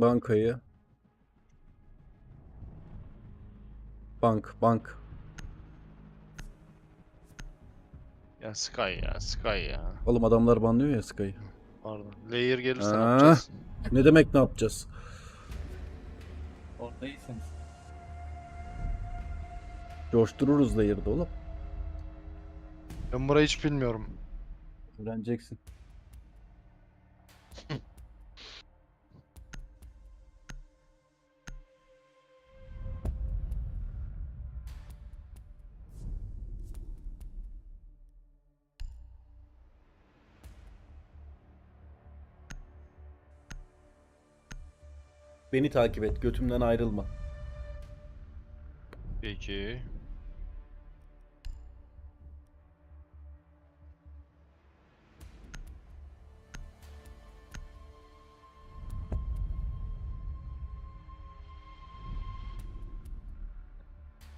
Bankayı. Bank, bank. Ya Sky ya Sky ya. Oğlum adamlar banlıyor ya Sky'ı. Pardon. Layer gelirse ne yapacağız? Ne demek ne yapacağız? Orada iyisiniz. Coştururuz da yerde oğlum. Ben burayı hiç bilmiyorum. Öğreneceksin. Beni takip et. Götümden ayrılma. Peki.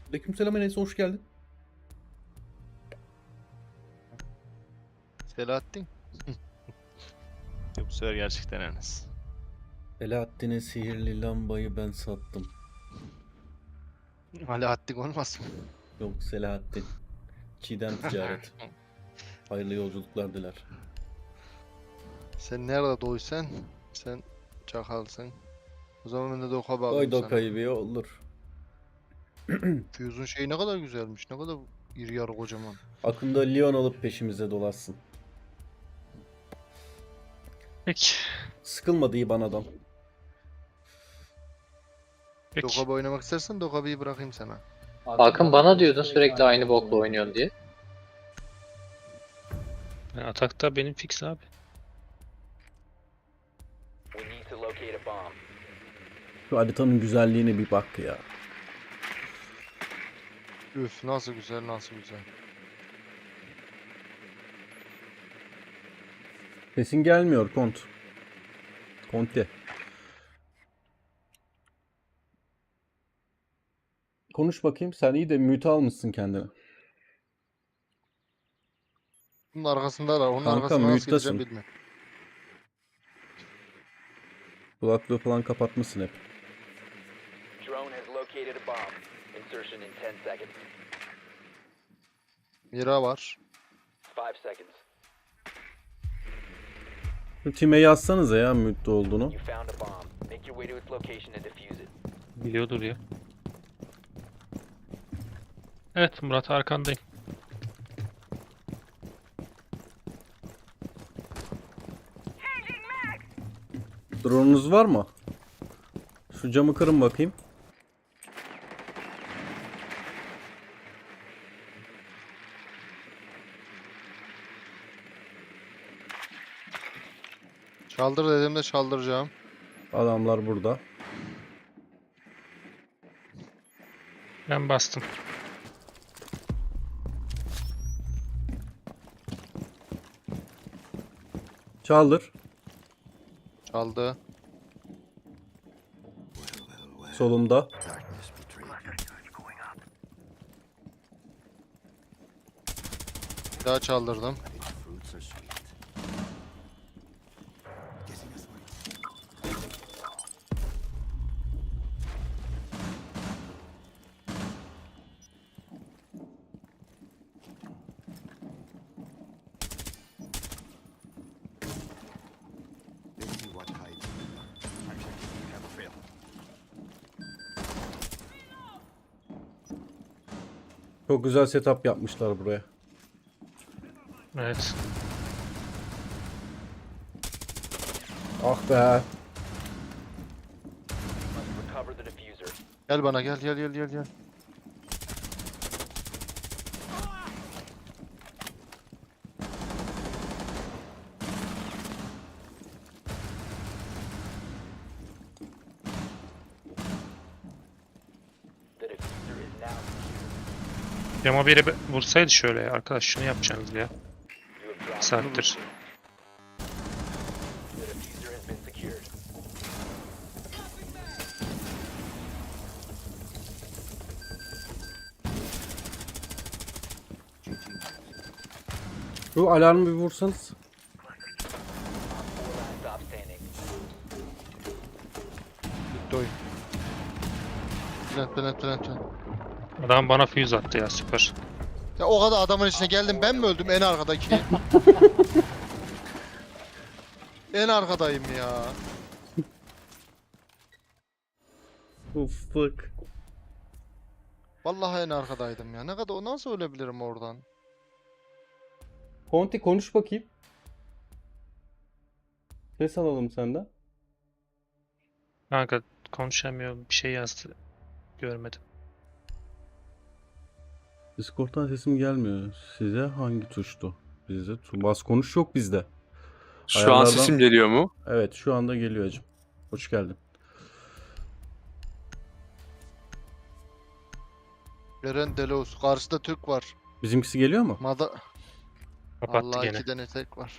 Aleykümselam Enes hoş geldin. Selahattin. Ya bu sefer gerçekten Enes. Selahattin'e sihirli lambayı ben sattım. Alaaddin olmaz mı? Yok Selahattin. Çiğdem ticaret. Hayırlı yolculuklar diler. Sen nerede doysan sen çakalsın. O zaman ben de doka bağlayayım Koy sana. dokayı bir olur. Fuse'un şeyi ne kadar güzelmiş. Ne kadar iri yarı kocaman. Akında Leon alıp peşimize dolaşsın. Peki. Sıkılmadı iyi adam. Peki. Dokaba oynamak istersen Dokabi'yi bırakayım sana. Hakan bana diyordun sürekli aynı bokla oynuyorsun diye. Yani atakta benim fix abi. We need to locate a bomb. Şu haritanın güzelliğine bir bak ya. Üf nasıl güzel nasıl güzel. Sesin gelmiyor Kont. Konte. Konuş bakayım. Sen iyi de mute almışsın kendine. Bunun arkasındalar. Onun Kanka, arkasına nasıl mute'tasın. gideceğim bilmiyorum. Kulaklığı falan kapatmışsın hep. Drone has located a bomb. Insertion in 10 seconds. Mira var. 5 seconds. Şu time yazsanıza ya mute olduğunu. You found a bomb. Make your way to its location and defuse it. Biliyordur ya. Evet Murat arkandayım. Drone'unuz var mı? Şu camı kırın bakayım. Çaldır dediğimde çaldıracağım. Adamlar burada. Ben bastım. Çaldır. Çaldı. Solumda. Bir daha çaldırdım. Güzel setup yapmışlar buraya. Evet. Ah be. Gel bana gel gel gel gel gel. Cama biri vursaydı şöyle ya arkadaş şunu yapacaksınız ya. Saattir. Şu alarmı bir vursanız. Last stop standing. plant plant plant. Adam bana fuse attı ya süper. Ya o kadar adamın içine geldim ben mi öldüm en arkadaki? en arkadayım ya. Ufuk. Vallahi en arkadaydım ya. Ne kadar o nasıl ölebilirim oradan? Conti konuş bakayım. Ses alalım senden. Kanka konuşamıyor bir şey yazdı. Görmedim. Discord'dan sesim gelmiyor. Size hangi tuştu? Bizde tu- bas konuş yok bizde. Şu an Ayarlardan- sesim geliyor mu? Evet şu anda geliyor hacım. Hoş geldin. Eren Delos. Karşıda Türk var. Bizimkisi geliyor mu? Mada... Kapattı Allah gene. iki tane tek var.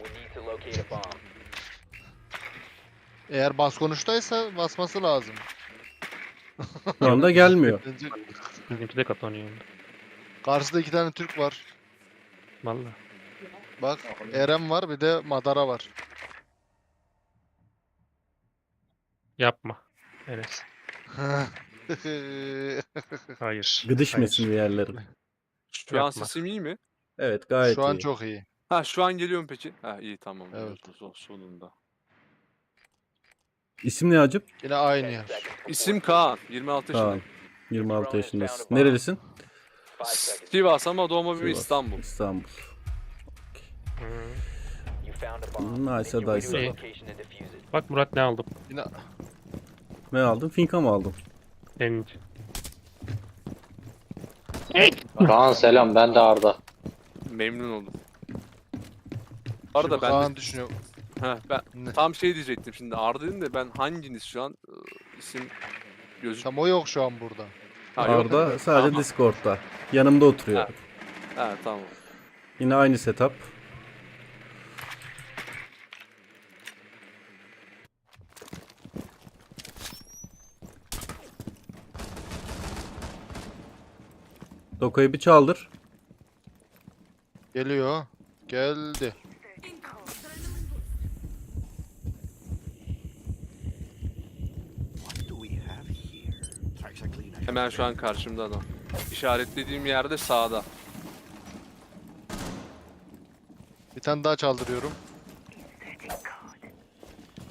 Eğer bas konuştaysa basması lazım. Şu anda gelmiyor. Bizimki de kapanıyor. Karşıda iki tane Türk var. Valla. Bak Eren var bir de Madara var. Yapma. Evet. Hayır. Gıdışmasın Hayır. bir yerleri. Şu an Yapma. sesim iyi mi? Evet gayet Şu an iyi. çok iyi. Ha şu an geliyor mu peki? Ha iyi tamam. Evet. Evet. Sonunda. İsim ne hacım? Yine aynı 10 yer. İsim Kaan. 26 Kaan. yaşındayım. 26 yaşındasın. Nerelisin? 5 seconds. Sivas ama doğma büyüme Sivas, İstanbul. İstanbul. Hmm. You found a bomb. Nice, defuse it. Bak Murat ne aldım? Yine Ne aldın? Finka mı aldın? Senin için. Kaan selam ben de Arda. Memnun oldum. Bu arada ben Kaan düşünüyor. Heh, ben Ne? tam şey diyecektim şimdi Arda dedim de ben hanginiz şu an Ee, isim gözük. Tam o yok şu an burada. Ha, yok. Arda sadece Tamam. Discord'da. Yanımda oturuyor. Ha. Ha tamam. Yine aynı setup. Doko'yu bir çaldır. Geliyor. Geldi. Hemen şu an karşımda adam. İşaretlediğim yerde sağda. Bir tane daha çaldırıyorum.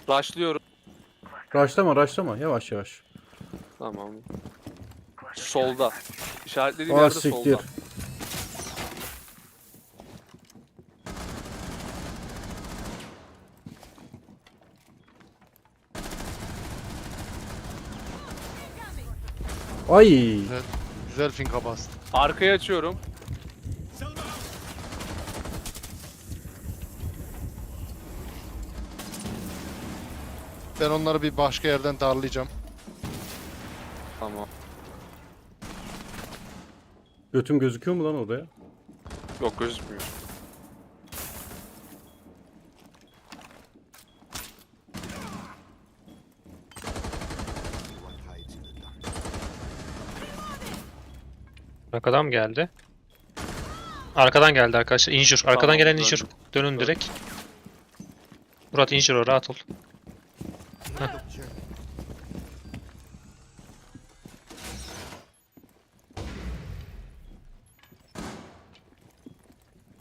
Başlıyorum. Raşlama raşlama yavaş yavaş. Tamam. Solda. İşaretlediğim Ah yerde siktir. Ay. Güzel, güzel finka bastı. Arkaya açıyorum. Ben onları bir başka yerden darlayacağım. Tamam. Götüm gözüküyor mu lan odaya? Yok gözükmüyor. Arkadan mı geldi? Arkadan geldi arkadaşlar. Injure. Arkadan Tamam, gelen injure. Dönün Dön. direkt. Murat injure o rahat ol.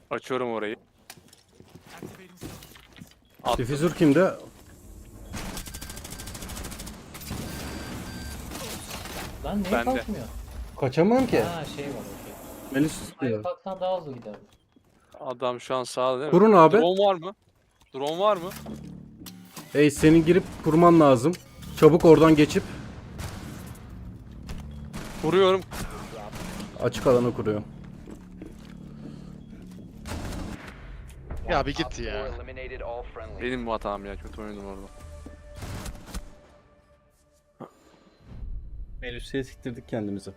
Açıyorum orayı. Attım. Difüzör kimde? Lan niye Bende. kalkmıyor? Kaçamam ki. Ha şey var okey. Melis Hayır diyor. kalksan daha hızlı gider. Adam şu an sağda değil mi? Kurun abi. Drone var mı? Drone var mı? Ey senin girip kurman lazım. Çabuk oradan geçip Vuruyorum. açık alana kuruyor. Ya bir git ya. Benim bu hatam ya kötü oynadım orada. Melis'e siktirdik kendimizi.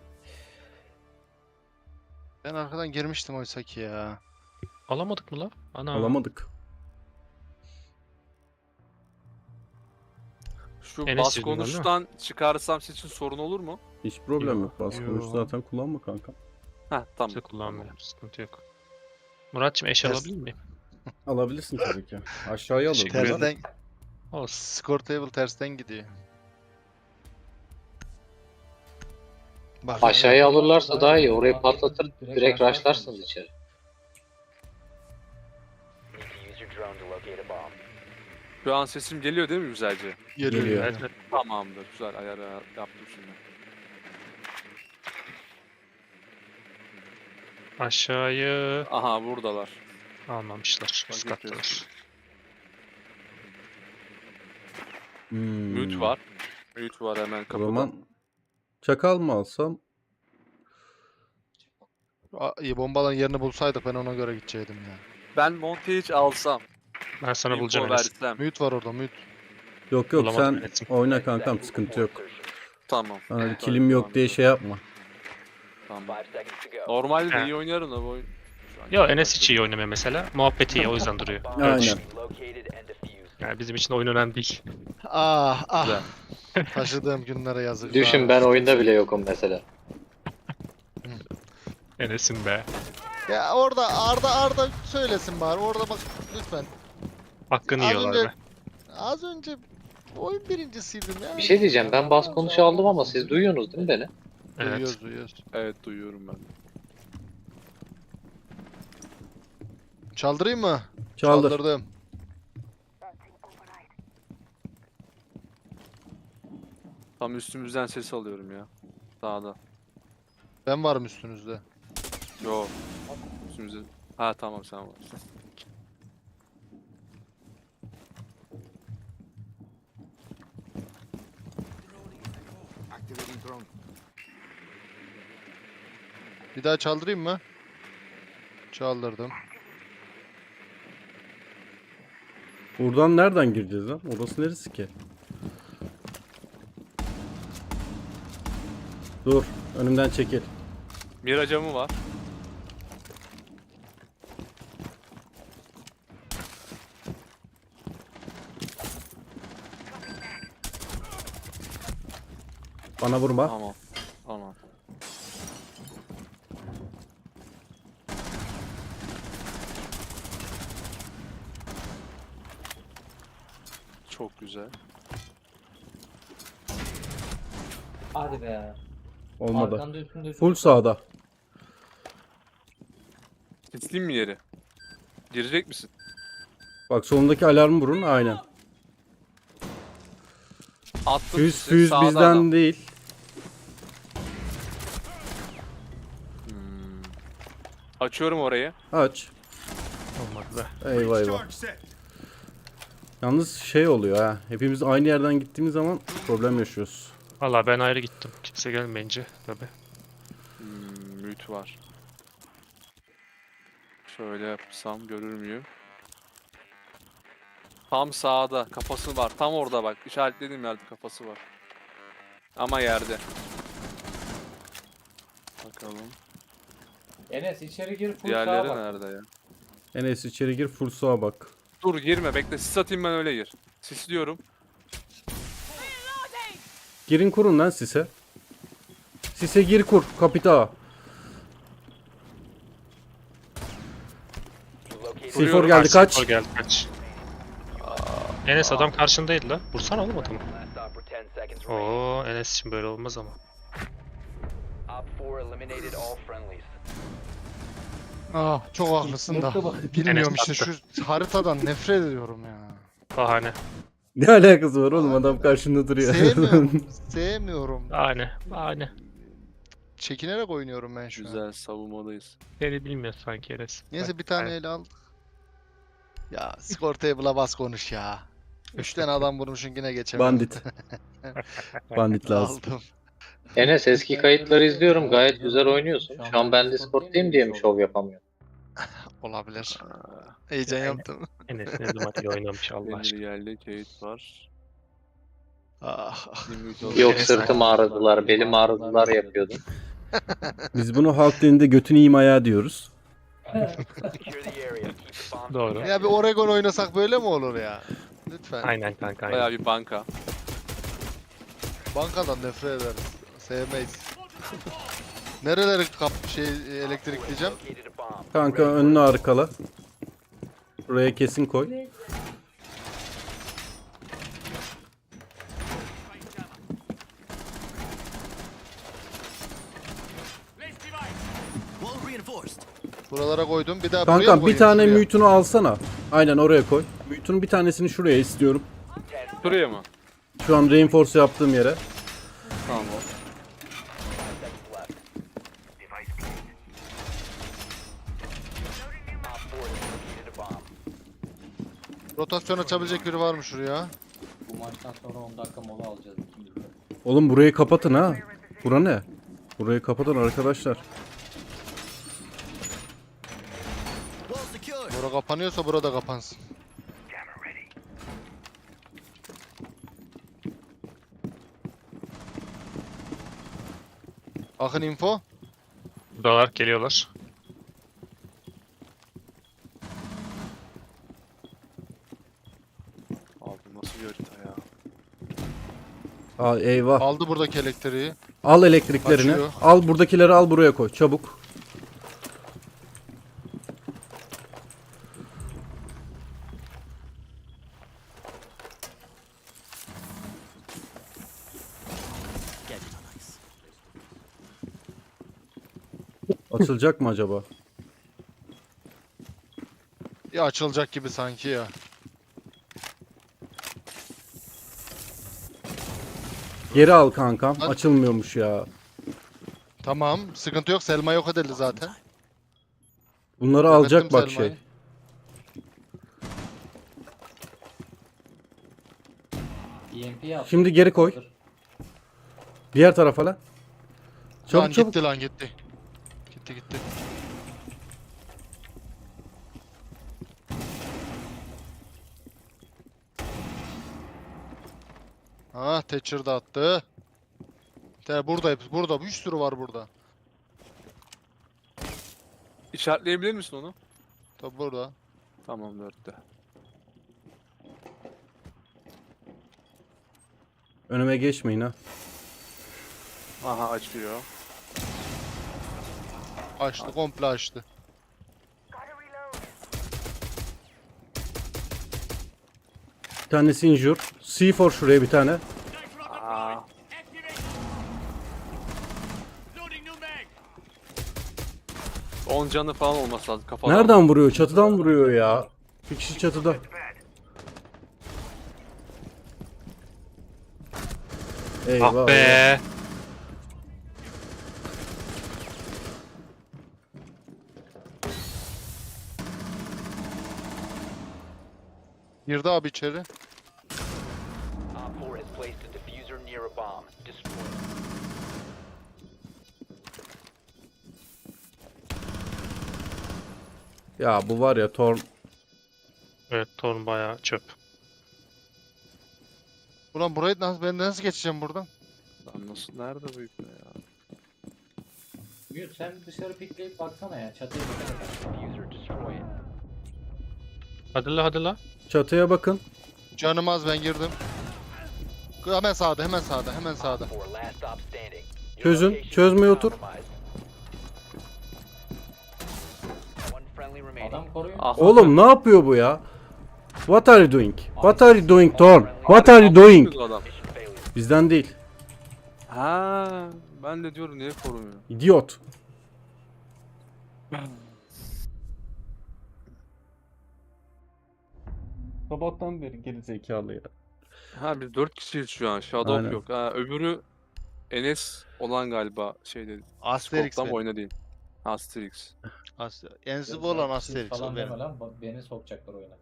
Ben arkadan girmiştim oysa ki ya. Alamadık mı la? Ana. Alamadık. Şu Enes bas yüzünden değil mi? konuştan çıkarsam sizin için sorun olur mu? Hiç problem yok. Bas Yo. konuş zaten kullanma kanka. Heh tamam. Kimse kullanmıyor. Sıkıntı yok. Muratçım eş alabilir miyim? Alabilirsin tabii ki. Aşağıya alır. Teşekkür ederim. Tersten, Olsun. score table tersten gidiyor. Bak, Aşağıya alırlarsa daha iyi. Orayı patlatır direkt rushlarsınız içeri. Şu an sesim geliyor değil mi güzelce? Geliyor. Geliyor. Evet, evet. Tamamdır. Güzel ayar ayar yaptım şimdi. Aşağıyı Aha buradalar. almamışlar. Üst kattalar. Hmm. Mute var. Mute var hemen O kapıda. zaman çakal mı alsam? Aa, iyi bombaların yerini bulsaydık ben ona göre gideceydim ya. Ben Montage alsam. Ben sana info bulacağım Enes. versem. Mute var orada mute. Yok yok Bulamadım sen Enes'im. oyna kankam sıkıntı yok. Tamam. Bana Tamam, kilim yok tamam, diye şey yapma. Tamam. Normalde de He. iyi oynarım da bu oyun. şu an Yo Enes hiç iyi oynamıyor mesela. Muhabbeti iyi o yüzden duruyor. Aynen. Yani bizim için oyun önemli değil. Ah ah. Güzel. Taşıdığım günlere yazık. Düşün ben oyunda bile yokum mesela. Enes'in be. Ya orada Arda Arda söylesin bari. Orada bak lütfen. Hakkını Az yiyorlar önce- be. Az önce oyun birincisiydim ya. Bir şey diyeceğim ben bas konuşu aldım ama siz duyuyorsunuz değil mi beni? Evet. Duyuyoruz duyuyoruz. Evet duyuyorum ben. Çaldırayım mı? Çaldır. Çaldırdım. Tam üstümüzden ses alıyorum ya. Sağda. Ben varım üstünüzde. Yo. Üstümüzde. Ha tamam sen varsın. Bir daha çaldırayım mı? Çaldırdım. Buradan nereden gireceğiz lan? Orası neresi ki? Dur. Önümden çekil. Mira camı var. Bana vurma. Tamam. Tamam. Çok güzel. Hadi be. Olmadı. Arkanda üstünde Full sağda. Sisleyeyim mi yeri? Girecek misin? Bak solundaki alarmı vurun. Aynen. Attım Füz sisi, füz sağda bizden adam. değil. Hmm. Açıyorum orayı. Aç. Olmadı be. Eyvah eyvah. Yalnız şey oluyor ha. Hepimiz aynı yerden gittiğimiz zaman problem yaşıyoruz. Valla ben ayrı gittim. Kimse gelmeyince tabi. Hmm, mute var. Şöyle yapsam görür müyüm? Tam sağda kafası var. Tam orada bak. İşaretlediğim yerde kafası var. Ama yerde. Bakalım. Enes içeri gir full sağa Diğerleri bak. nerede ya? Enes içeri gir full sağa bak. Dur girme bekle. Sis atayım ben öyle gir. Sisliyorum. Girin kurun lan sise. Sise gir kur kapita. Vuruyorum. geldi kaç. Skor geldi kaç. Enes adam karşındaydı la. Vursana oğlum adamı. last op for 10 seconds remaining. Oo Enes için böyle olmaz ama. Op 4 eliminated all friendlies. Ah çok haklısın da. Bilmiyorum işte şu haritadan nefret ediyorum ya. Bahane. Ne alakası var oğlum adam karşında duruyor. Sevmiyorum. Sevmiyorum. Bahane. Bahane. Çekinerek oynuyorum ben şu an. Güzel savunmadayız. Seni bilmiyor sanki Enes. Neyse bir tane ele al. Ya score table'a bas konuş ya. Üç tane adam vurmuşsun yine geçemem. Bandit. Bandit lazım. Aldım. Enes eski kayıtları izliyorum gayet güzel oynuyorsun. Şu an ben Discord'dayım diye mi şov yapamıyorum? Olabilir. Heyecan Yani. yaptım. Enes ne zaman iyi oynamış Allah Demir aşkına. geldi. Kate var. Ah. Yok sırtım ağrıdılar, belim ağrıdılar yapıyordum. Biz bunu halk dilinde götünü yiyeyim ayağı diyoruz. Doğru. ya bir Oregon oynasak böyle mi olur ya? Lütfen. Aynen kanka aynen. Bayağı bir banka. Bankadan nefret ederiz. Sevmeyiz. Nereleri kap şey elektrikleyeceğim? Kanka önünü arkala. Buraya kesin koy. Buralara koydum. Bir daha buraya Kankam bir koyayım? tane Şuraya. alsana. Aynen oraya koy. Mute'un bir tanesini şuraya istiyorum. Şuraya mı? Şu an reinforce yaptığım yere. Tamam. Op 4 has located a bomb. Rotasyon açabilecek biri var mı şuraya? Bu maçtan sonra 10 dakika mola alacağız. Oğlum burayı kapatın ha. Bura ne? Burayı kapatın arkadaşlar. Bura kapanıyorsa burada kapansın. Akın info. Buradalar geliyorlar. Abi nasıl bir harita ya? Aa, eyvah. Aldı buradaki elektriği. Al elektriklerini. Açıyor. Al buradakileri al buraya koy. Çabuk. Açılacak mı acaba? Ya açılacak gibi sanki ya. Geri al kankam. Hadi. Açılmıyormuş ya. Tamam. Sıkıntı yok. Selma yok edildi zaten. Bunları alacak Kapatım bak Selma'yı. şey. EMP yap. Şimdi geri koy. Diğer tarafa lan. Lan Çabuk çabuk. gitti lan. Gitti gitti. Ha Thatcher da attı. De burada hepsi burada bir sürü var burada. İşaretleyebilir misin onu? Tabi burada. Tamam dörtte. Önüme geçmeyin ha. Aha açıyor. Açtı komple açtı. Bir tanesi injure. C4 şuraya bir tane. Aa. On canı falan olması lazım kafadan. Nereden vuruyor? Çatıdan vuruyor ya. Bir kişi çatıda. Eyvah. Ah be. Girdi abi içeri. Op 4 has placed a diffuser near a bomb. Destroy it. Ya bu var ya Torn. Evet Torun bayağı çöp. Ulan burayı nasıl ben nasıl geçeceğim buradan? Lan nasıl nerede bu ipne ya? Mute sen dışarı pikleyip baksana ya. Çatıya baksana. Diffuser destroy it. Hadi la hadi la. Çatıya bakın. Canım az ben girdim. Hemen sağda hemen sağda hemen sağda. Op 4 last stop standing. Your Çözün, çözmeye otur. Adam koruyor. Ah, Oğlum ne yapıyor bu ya? What are you doing? What are you doing Torn? What are you doing? Adam. Bizden değil. Ha, ben de diyorum niye korumuyor? İdiot. Sabahtan beri geri zekalı ya. Ha biz dört kişiyiz şu an. Shadow Aynen. yok. Ha, öbürü Enes olan galiba şeyde. Asterix mi? oyna değil. Asterix. Aster Ensibu olan Asterix Falan o benim. lan. bak Beni sokacaklar oyuna.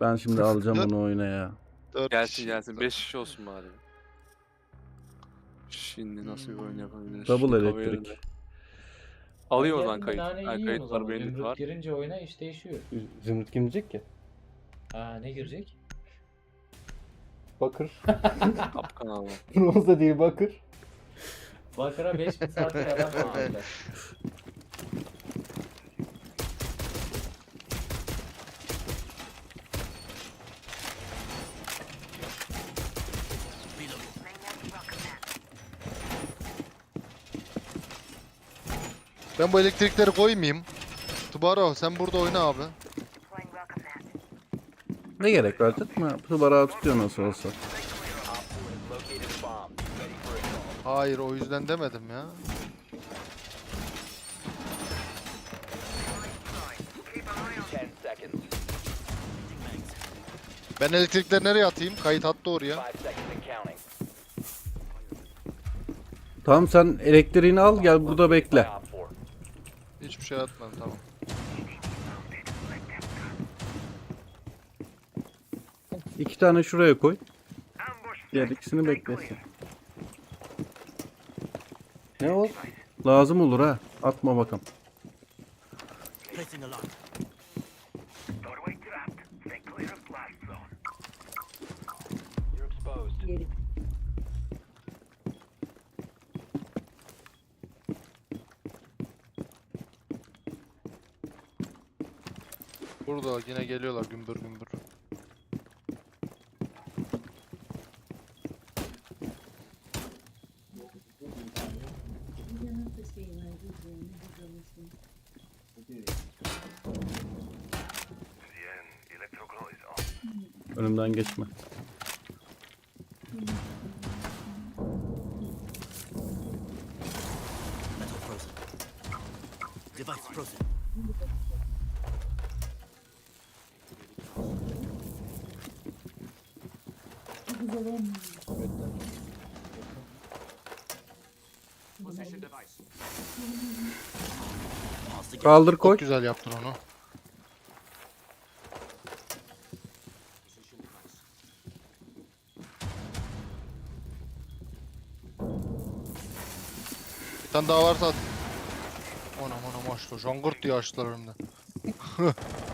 Ben şimdi alacağım onu oyuna ya. Dört Gelsin kişi. gelsin. Beş kişi olsun bari. Şimdi nasıl bir oyun yapabiliriz? Double Şu elektrik. Alayım o zaman kayıt. yiyorum kayıt var, Zümrüt var. girince oyuna iş değişiyor. Zümrüt kim ki? Ha ne girecek? Bakır. Kapkan abi. Bronza değil bakır. Bakır'a 5000 saattir adam koydular. Ben bu elektrikleri koymayayım. Tubaro sen burada oyna abi. Ne gerek var tutma. Bu barağı tutuyor nasıl olsa. Hayır o yüzden demedim ya. Ben elektrikleri nereye atayım? Kayıt attı oraya. Tamam sen elektriğini al gel burada bekle. Hiçbir şey atmadım tamam. İki tane şuraya koy. Diğer ikisini beklesin. Ne o? Lazım olur ha. Atma bakalım. Burada yine geliyorlar gümbür gümbür. Önümden geçme. Kaldır koy. Çok güzel yaptın onu. Tane daha varsa at. Anam anam açtı. Jongurt diye açtılar önümde.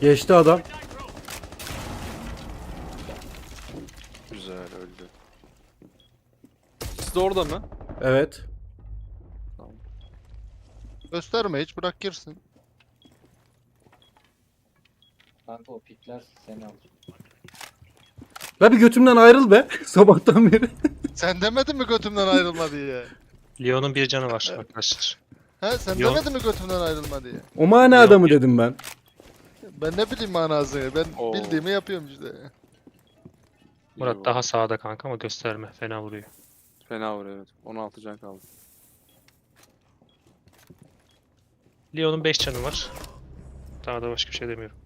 Geçti adam. Güzel öldü. Siz de orada mı? Evet. Gösterme hiç bırak girsin. Kanka o pikler seni alır. La bir götümden ayrıl be. Sabahtan beri. Sen demedin mi götümden ayrılma diye? Leon'un bir canı var arkadaşlar. He sen Yok. demedin mi götümden ayrılma diye? O manada mı dedim ben. Ben ne bileyim manasını. Ben Oo. bildiğimi yapıyorum işte. Murat daha sağda kanka ama gösterme. Fena vuruyor. Fena vuruyor evet. 16 can kaldı. Leon'un 5 canı var. Daha da başka bir şey demiyorum.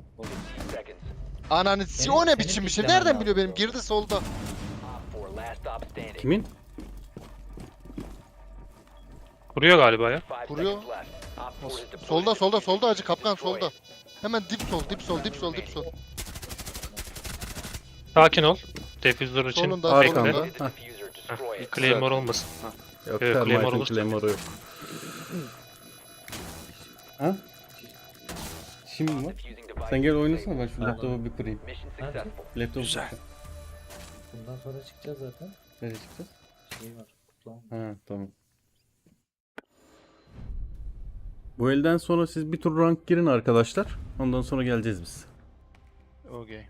Ananı si o ne biçim bir şey? Nereden biliyor benim? Girdi solda. Kimin? Vuruyor galiba ya. Deployed Solda solda solda acı kapkan solda. Hemen dip sol dip sol dip sol dip sol. Sakin ol. Defüzör için Solunda, bekle. solunda. İt. Claymore olmasın. Yok Evet, Claymore olursa- Claymore'u yok. Ha? Şimdi mi? Sen gel oynasana ben şu laptopu bir kurayım. Laptopu Güzel. Bundan sonra çıkacağız zaten. Nereye çıkacağız? Şey var. Kutlama. Ha tamam. Bu elden sonra siz bir tur rank girin arkadaşlar. Ondan sonra geleceğiz biz. Okey.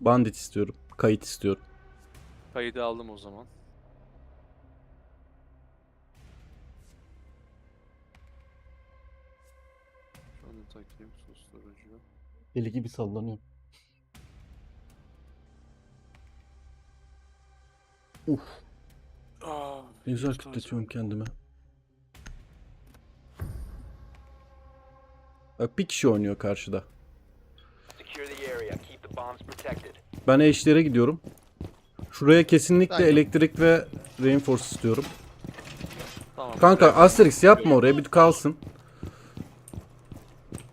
Bandit istiyorum. Kayıt istiyorum. Kaydı aldım o zaman. Şunu takayım susturucu. Deli gibi sallanıyor. Uf. Aa, Ne güzel kütletiyorum kendime. Bak bir kişi oynuyor karşıda. Ben eşlere gidiyorum. Şuraya kesinlikle Aynen. elektrik ve reinforce istiyorum. Tamam. Kanka Asterix yapma oraya bir kalsın.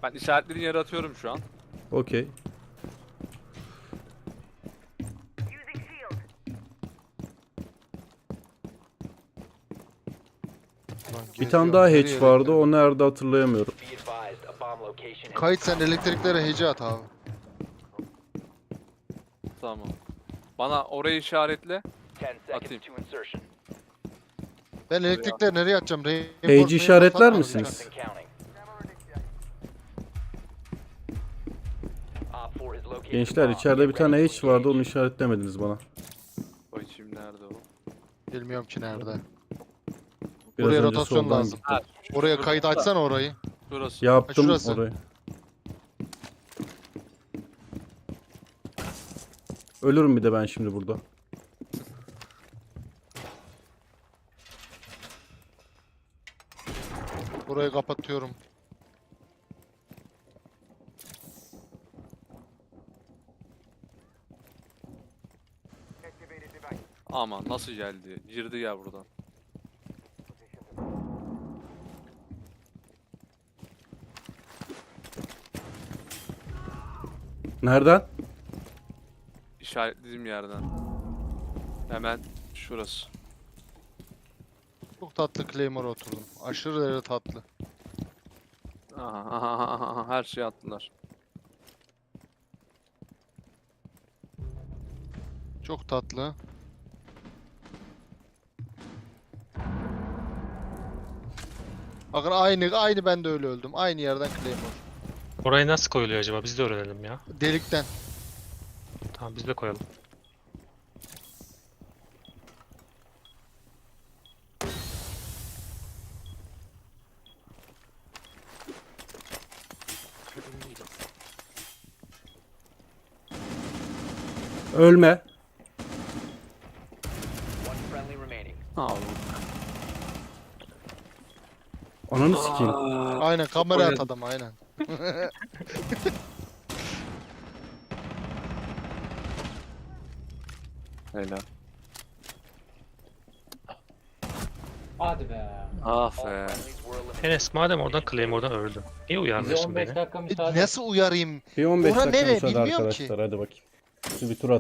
Ben işaretlediğin yere atıyorum şu an. Okey. Bir tane daha hatch vardı. O nerede hatırlayamıyorum. Kayıt sen elektriklere hece at abi. Tamam. Bana orayı işaretle. 10 seconds Atayım. Ben elektrikleri nereye atacağım? Heyci işaretler misiniz? And counting. Op 4 has located a Gençler içeride bir tane ready to H vardı onu işaretlemediniz bana. Bakayım nerede o? Bilmiyorum ki nerede. Biraz Buraya önce rotasyon soldan lazım. gittim. Oraya kayıt açsana orayı. Burası. Yaptım şurası. orayı. Ölürüm bir de ben şimdi burada. Burayı kapatıyorum. Aman nasıl geldi? Girdi ya buradan. Nereden? İşaretlediğim yerden. Hemen şurası. Çok tatlı Claymore oturdum. Aşırı derece tatlı. Aha, aha, aha, aha, her şeyi attılar. Çok tatlı. Bakın aynı aynı ben de öyle öldüm. Aynı yerden Claymore. Oraya nasıl koyuluyor acaba? Biz de öğrenelim ya. Delikten. Tamam biz de koyalım. Ölme. Ha, Ananı sikeyim. Aynen kamera at adam aynen. Helal. Hadi be. Ah be. Enes madem oradan Claymore'dan öldüm. Niye Bize uyarmıyorsun 15 beni? dakika E, müsaade. Nasıl uyarayım? Bir 15 Ora dakika nereye müsaade bilmiyorum arkadaşlar ki. hadi bakayım. Siz bir tur atın.